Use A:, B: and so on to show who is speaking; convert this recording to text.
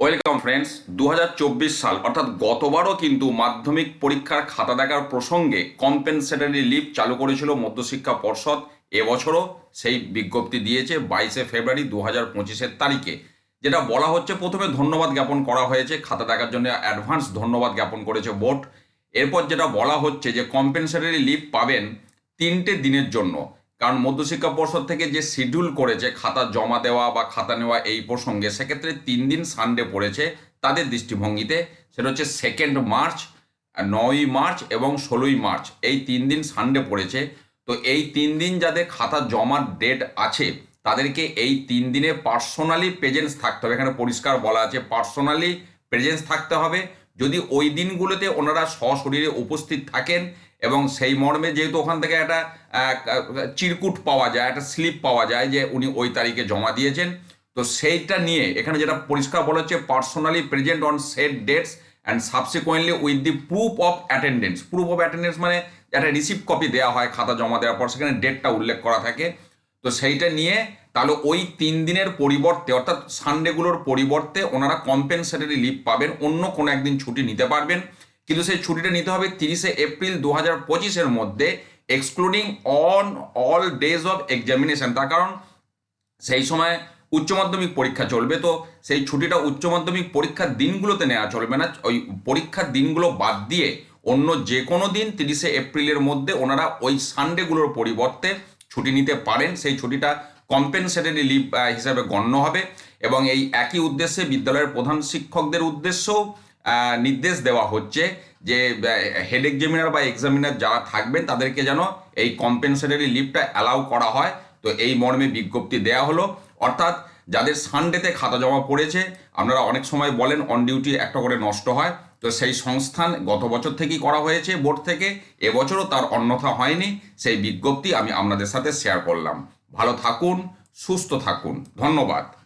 A: Welcome friends দু হাজার চব্বিশ সাল, অর্থাৎ গতবারও কিন্তু মাধ্যমিক পরীক্ষার খাতা দেখার প্রসঙ্গে কম্পেনসেটারি লিভ চালু করেছিল মধ্যশিক্ষা পর্ষদ। এবছরও সেই বিজ্ঞপ্তি দিয়েছে বাইশে ফেব্রুয়ারি দু হাজার পঁচিশের তারিখে, যেটা বলা হচ্ছে প্রথমে ধন্যবাদ জ্ঞাপন করা হয়েছে। খাতা দেখার জন্য অ্যাডভান্স ধন্যবাদ জ্ঞাপন করেছে বোর্ড। এরপর যেটা বলা হচ্ছে যে কম্পেনসেটারি লিভ পাবেন তিনটে দিনের জন্য। কারণ মধ্যশিক্ষা পর্ষদ থেকে যে শিডিউল করেছে, খাতা জমা দেওয়া বা খাতা নেওয়া এই প্রসঙ্গে সেক্ষেত্রে তিন দিন সানডে পড়েছে তাদের দৃষ্টিভঙ্গিতে। সেটা হচ্ছে সেকেন্ড মার্চ নয়ই মার্চ এবং ষোলোই মার্চ এই তিন দিন সানডে পড়েছে। তো এই তিন দিন যাদের খাতা জমার ডেট আছে, তাদেরকে এই তিন দিনে পার্সোনালি প্রেজেন্স থাকতে হবে। এখানে পরিষ্কার বলা আছে পার্সোনালি প্রেজেন্স থাকতে হবে। যদি ওই দিনগুলোতে ওনারা সশরীরে উপস্থিত থাকেন এবং সেই মর্মে যেহেতু ওখান থেকে একটা চিরকুট পাওয়া যায়, একটা স্লিপ পাওয়া যায় যে উনি ওই তারিখে জমা দিয়েছেন, তো সেইটা নিয়ে এখানে যেটা পরিষ্কার বলা হচ্ছে personally present on set dates and subsequently with the proof of attendance proof of attendance মানে একটা রিসিপ্ট কপি দেওয়া হয়, খাতা জমা দেওয়ার পর সেখানে ডেটটা উল্লেখ করা থাকে। তো সেইটা নিয়ে তাহলে ওই তিন দিনের পরিবর্তে, অর্থাৎ সানডেগুলোর পরিবর্তে ওনারা কম্পেনসেটারি লিভ পাবেন, অন্য কোনো একদিন ছুটি নিতে পারবেন। কিন্তু সেই ছুটিটা নিতে হবে তিরিশে এপ্রিল দু হাজার পঁচিশের মধ্যে excluding on all days of examination তার কারণ, সেই সময় উচ্চ মাধ্যমিক পরীক্ষা চলবে, তো সেই ছুটিটা উচ্চ মাধ্যমিক পরীক্ষার দিনগুলোতে নেওয়া চলবে না। ওই পরীক্ষার দিনগুলো বাদ দিয়ে অন্য যে কোনো দিন তিরিশে এপ্রিলের মধ্যে ওনারা ওই সানডেগুলোর পরিবর্তে ছুটি নিতে পারেন। সেই ছুটিটা কম্পেনসেটারি লিভ হিসাবে গণ্য হবে এবং এই একই উদ্দেশ্যে বিদ্যালয়ের প্রধান শিক্ষকদের উদ্দেশ্যেও আহ, নির্দেশ দেওয়া হচ্ছে যে হেড এক্সামিনার বা এক্সামিনার যারা থাকবেন তাদেরকে যেন এই কম্পেনসেটারি লিভটা অ্যালাউ করা হয়। তো এই মর্মে বিজ্ঞপ্তি দেওয়া হলো। অর্থাৎ যাদের সানডেতে খাতা জমা পড়েছে আপনারা অনেক সময় বলেন অন ডিউটি একটা করে নষ্ট হয়। তো সেই সংস্থান গত বছর থেকেই করা হয়েছে বোর্ড থেকে। এবছরও তার অন্যথা হয়নি। সেই বিজ্ঞপ্তি আমি আপনাদের সাথে শেয়ার করলাম। ভালো থাকুন, সুস্থ থাকুন। ধন্যবাদ।